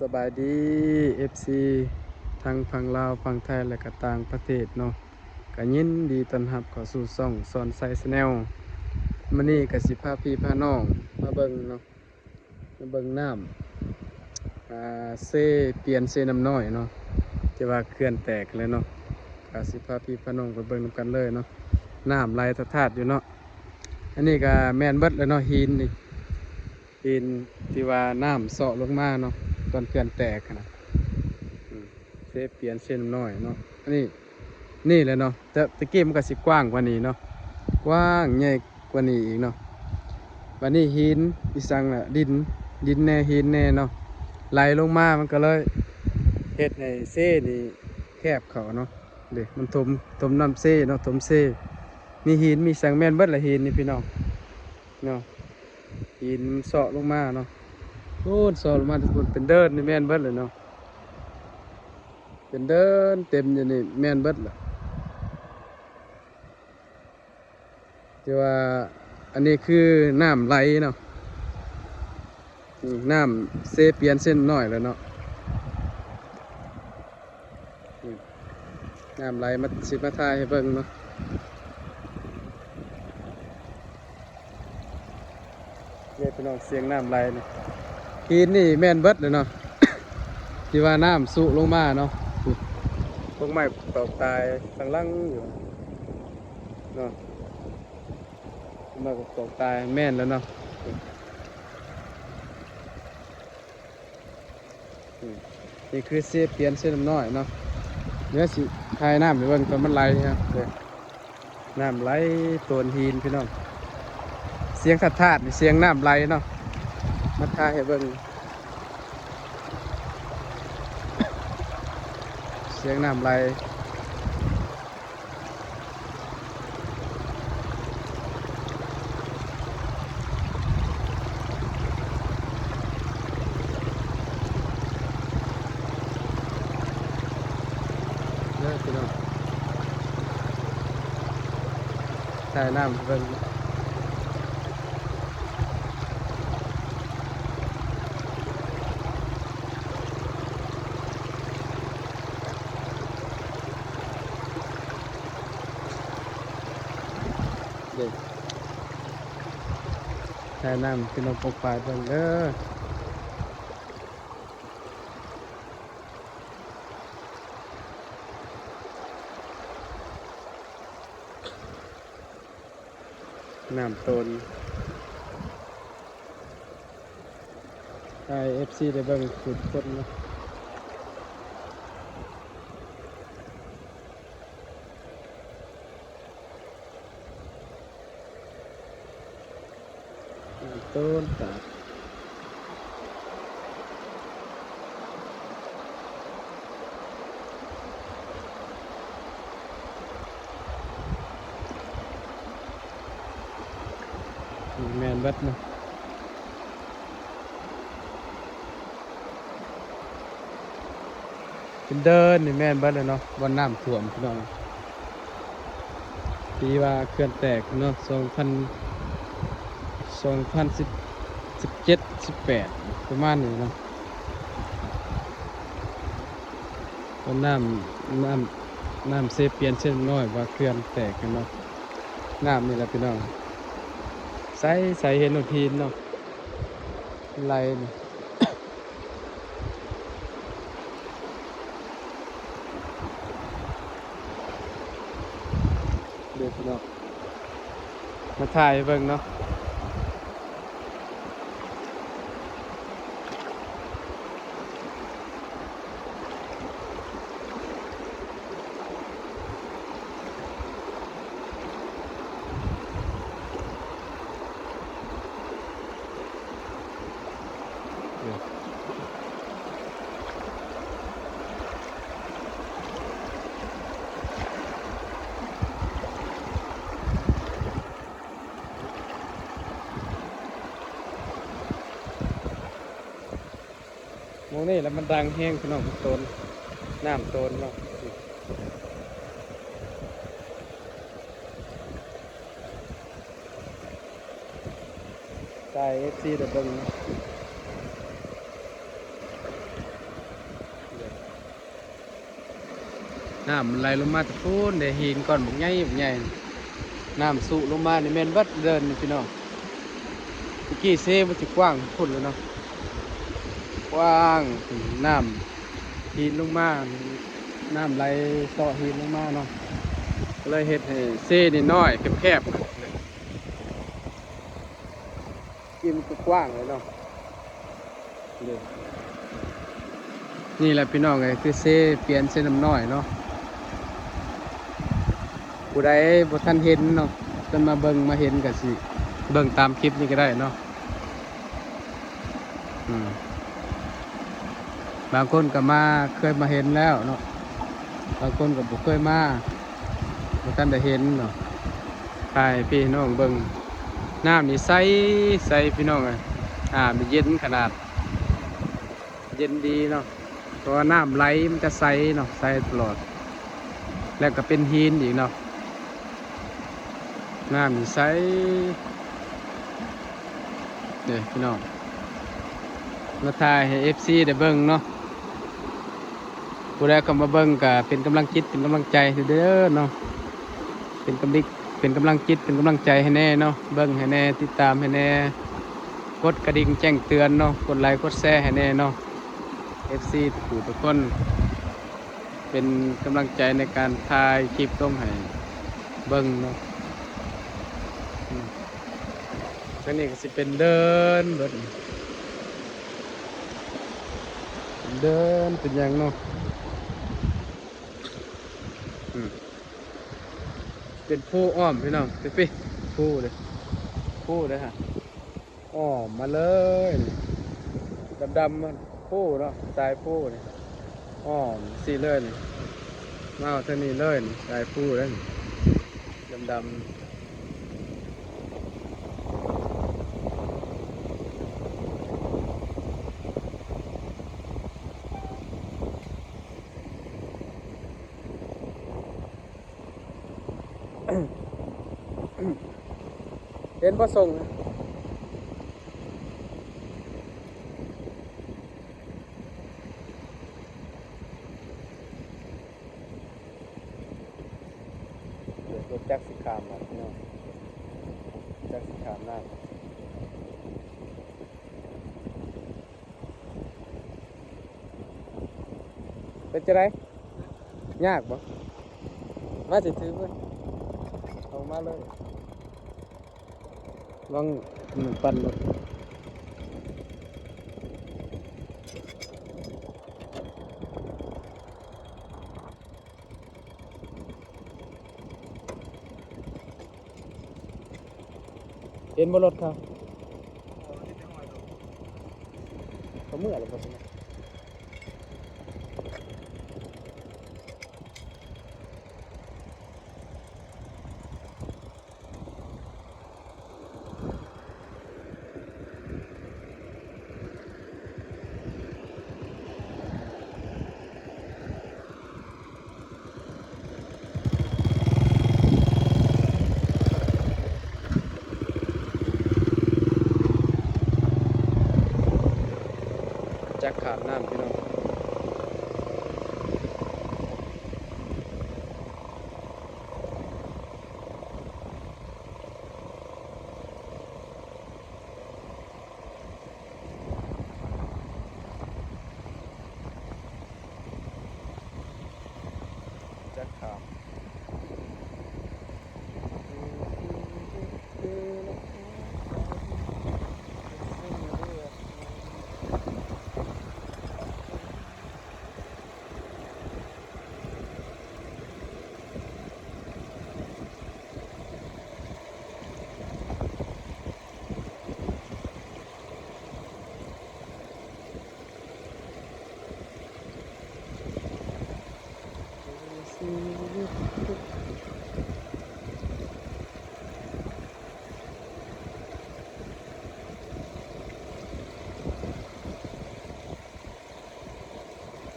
สบายดี FC ทางฝั่งลาวฝั่งไทยและก็ต่างประเทศเนาะก็ยินดีต้อนรับเข้าสู่ช่องสอนไซส์แนลมื้อนี้ก็สิพาพี่พาน้องมาเบิ่งเนาะมาเบิ่งน้ำอ่าเซเปลี่ยนเซน้ำน้อยเนาะที่ว่าเขื่อนแตกเลยเนาะก็สิพาพี่พาน้องไปเบิ่งนำกันเลยเนาะน้ำไหลทาดอยู่เนาะอันนี้ก็แม่นเบิดแล้วเนาะหินนี่หินที่ว่าน้ำเสาะลงมาเนาะ ตอนเขื่อนแตกนะเซฟเปลี่ยนเส้นน้อยเนาะนนี้นี่แหละเนาะแต่ตะกี้มันก็สิกว้างกว่านี้เนาะกว้างใหญ่กว่านี้อีกเนาะวันนี้หินอีสังน่ะดินดินแน่หินแน่เนาะไหลลงมามันก็เลยเฮ็ดให้เซ่นี่แคบเขาเนาะเด็กมันถมถมน้ำเซ่เนาะถมเซ่มีหินมีสังแม่นเบิดละหินนี่พี่น้องเนาะหินเสาะลงมาเนาะ โอ้สาะลงมาทุกคนเป็นเดินนี่แม่นเบิดเลยเนาะเป็นเดินเต็มอยู่นี่แม่นเบิดแหละที่ว่าอันนี้คือน้ำไหลเนาะน้ำเซเปียนเส้นหน่อยแล้วเนาะน้ำไหลมาสิมาทายให้เบิ่งเนาะเนี่ยพี่น้องเสียงน้ำไหลนี่ กินนี่แม่นเบิดเลยเนาะ ที่ว่าน้ำสุลงมาเนาะพวกไม้ตอกตายข้างล่างอยู่เนาะพวกไม้ตอกตายแม่นแล้วเนาะอืมนี่คือเสียเปลี่ยนเส้นน้ำน้อยเนาะเนื้อสิทายน้ำหรือว่าตอนมันไหลครับเด้อน้ำไหลโตนหินพี่น้องเสียงทัดทาดนี่เสียงน้ำไหลเนาะ มาทายให้เบิ่งเสียงน้ำไหลเด้อพี่น้องทายน้ำให้เบิ่ง แช่น้ำพี่น้องปกปลายเบิ่งเด้อน้ำตนไอเอฟซีได้เบิ่งขุดคนเนาะ ต้นตาดแมนบัดนะเป็นเดินนี่แม่นบัดเลยเนาะบนน้ำท่วมพี่น้องปีว่าเขื่อนแตกเนาะสองพัน สองพันสิบสิบเจ็ดสิบแปดประมาณนี้เนาะบนน้ำน้ำน้ำเซเปียนเส้นน้อยว่าเขื่อนแตกกันเนาะน้ำนี่แหละพี่น้องใส่ใส่เห็นโนทีนเนาะไหลนี่เดี๋ยวพี่น้องมาถ่ายเบิ่งเนาะ มองนี่แล้วมันดังแห้งพี่น้องโตนน้ำต้นเนาะใจเอฟซีเด็ดดึงน้ำไหลลงมาตะพูนเดี๋ยหินก่อนบุกใหญ่บุกใหญ่น้ำสูลงมาในเมนวัดเดินพี่น้องตะกี้เซ่มานจะกว้างพุ่นเลยเนาะ กว้างน้ำหินลงมาน้ำไหลเสาะหินลงมาเนาะเลยเฮ็ดให้เซ่นี่น้อยแคบๆกินก็กว้างเลยเนาะนี่แหละพี่น้องไงคือเซเปลี่ยนเส้นน้ำน้อยเนาะผู้ใดบ่ทันเห็นเนาะจนมาเบิ่งมาเห็นก็สิ เบิ่งตามคลิปนี้ก็ได้เนาะอืม บางคนก็มาเคยมาเห็นแล้วเนาะบางคนก็บ่เคยมาบ่ทันได้เห็นเนาะถ่ายพี่น้องเบิ่งน้ำนี่ใสใสพี่น้องเอ้ยอ่ามันเย็นขนาด เย็นดีเนาะเพราะว่าน้ำไหลมันจะใสเนาะใสตลอด แล้วก็เป็นหินอีกเนาะน้ำนี่ใสเดี๋ยวพี่น้องมาถ่ายให้ FC ได้เบิ่งเนาะ ผู้ใดเข้ามาเบิ่งก็เป็นกำลังจิตเป็นกำลังใจเด้อเนาะเป็นกำลังเป็นกำลังจิตเป็นกำลังใจให้แน่เนาะเบิ่งให้แน่ติดตามให้แน่กดกระดิ่งแจ้งเตือนเนาะกดไลค์กดแชร์ให้แน่เนาะ FC ผู้ทุกคน เป็นกำลังใจในการถ่ายคลิปต้มให้เบิ้งเนาะอืมอันนี้ก็สิเป็นเดินเบิดนี่เดินเป็นยังเนาะอืม เป็นผู้อ้อมพี่น้องไปพี่ผู้เลยผู้เลยฮะอ้อมมาเลยดำดำมันผู้เนาะสายผู้เลยอ้อมสีเลยมาเอาเท่านี้เลยนี่สายผู้เลยดำดำ เห็นประสงค์เดี๋ยวรถจักรสิขามมาพี่น้องจักรสิขามหน้าเป็นจะไรยากบ่มาสิถือเพื่อนเอามาเลย ลองหนึ่งปันรถเห็นบนรถครับเขาเมื่อไรบ่ใช่ไหมจั กข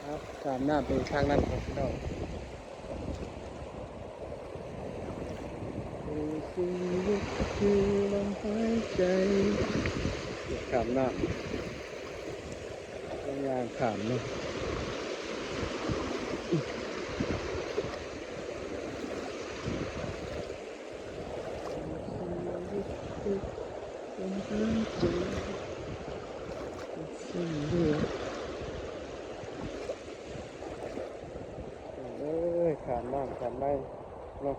ครับตามหน้าไปข้างนั้นของเรน้องคือคือลมหายใจขามหน้าต้องยางขามเนาะลมหายใจ น้ำขาดไม่เนาะ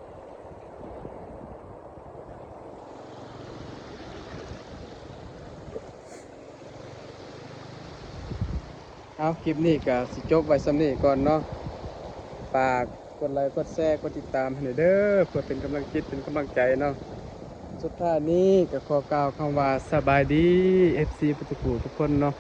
เอาคลิปนี้ก็สิจบไว้สำนี้ก่อนเนาะฝากกดไลค์กดแชร์กดติดตามให้หน่อยเด้อเพื่อเป็นกำลังจิตเป็นกำลังใจเนาะสุดท้ายนี้ก็ขอกล่าวคำว่าสบายดี FC ปฏิกูทุกคนเนาะ